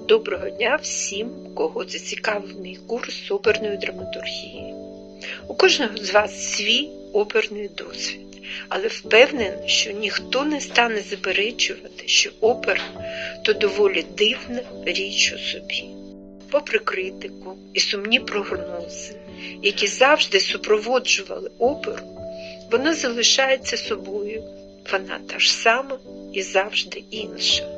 Доброго дня всім, кого зацікавлений курс оперної драматургії. У кожного з вас свій оперний досвід, але впевнений, що ніхто не стане заперечувати, що опера то доволі дивна річ у собі. Попри критику і сумні прогнози, які завжди супроводжували оперу, вона залишається собою, вона та ж сама і завжди інша.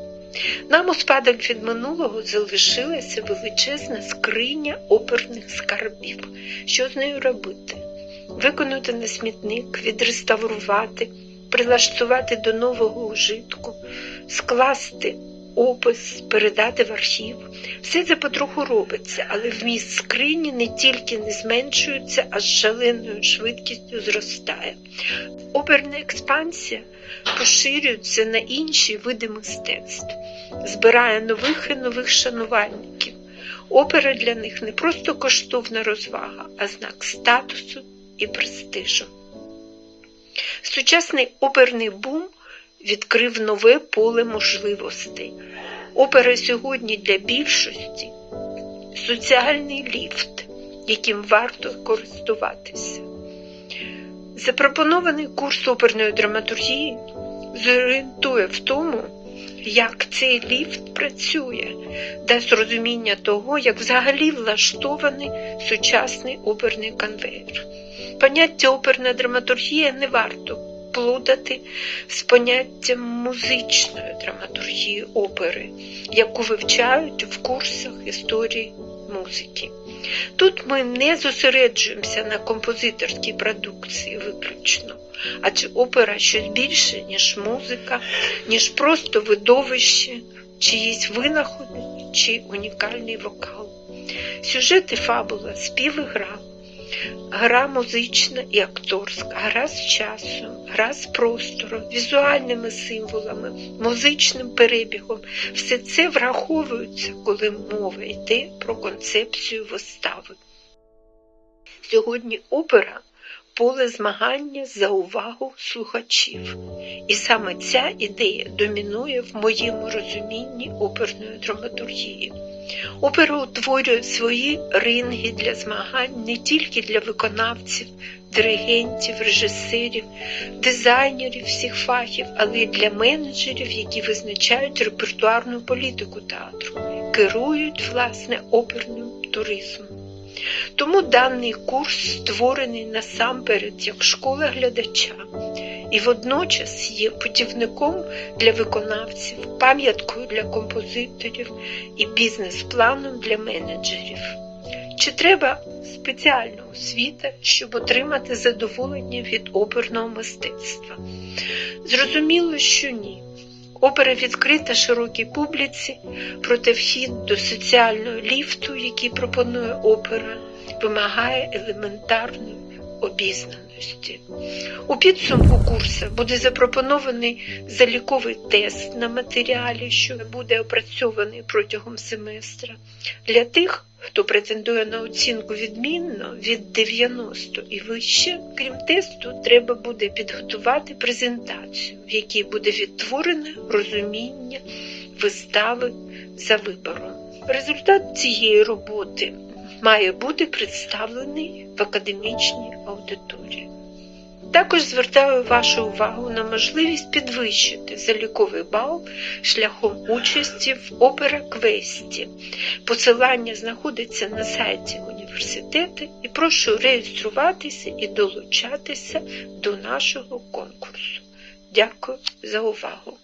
Нам у спадок від минулого залишилася величезна скриня оперних скарбів. Що з нею робити? Виконати на смітник, відреставрувати, прилаштувати до нового ужитку, скласти опис, передати в архів. Все це потроху робиться, але вміст скрині не тільки не зменшується, а з шаленою швидкістю зростає. Оперна експансія поширюється на інші види мистецтв, збирає нових і нових шанувальників. Опера для них не просто коштовна розвага, а знак статусу і престижу. Сучасний оперний бум відкрив нове поле можливостей. Опера сьогодні для більшості соціальний ліфт, яким варто користуватися. Запропонований курс оперної драматургії зорієнтує в тому, як цей ліфт працює, дасть розуміння того, як взагалі влаштований сучасний оперний конвейер. Поняття оперна драматургія не варто плутати з поняттям музичної драматургії опери, яку вивчають в курсах історії музики. Тут ми не зосереджуємося на композиторській продукції виключно, адже опера щось більше, ніж музика, ніж просто видовище, чиїсь винаходи чи унікальний вокал. Сюжет і фабула, спів і гра, гра музична і акторська, гра з часом, гра з простором, візуальними символами, музичним перебігом. Все це враховується, коли мова йде про концепцію вистави. Сьогодні опера поле змагання за увагу слухачів. І саме ця ідея домінує в моєму розумінні оперної драматургії. Опера утворює свої ринги для змагань не тільки для виконавців, диригентів, режисерів, дизайнерів всіх фахів, але й для менеджерів, які визначають репертуарну політику театру, керують власне оперним туризмом. Тому даний курс створений насамперед як школа глядача і водночас є путівником для виконавців, пам'яткою для композиторів і бізнес-планом для менеджерів. Чи треба спеціальна освіта, щоб отримати задоволення від оперного мистецтва? Зрозуміло, що ні. Опера відкрита широкій публіці, проте вхід до соціального ліфту, який пропонує опера, вимагає елементарної обізнаності. У підсумку курсу буде запропонований заліковий тест на матеріалі, що буде опрацьований протягом семестра. Для тих, хто претендує на оцінку відмінно від 90 і вище, крім тесту, треба буде підготувати презентацію, в якій буде відтворене розуміння вистави за вибором. Результат цієї роботи має бути представлений в академічній аудиторії. Також звертаю вашу увагу на можливість підвищити заліковий бал шляхом участі в опера квесті. Посилання знаходиться на сайті університету і прошу реєструватися і долучатися до нашого конкурсу. Дякую за увагу!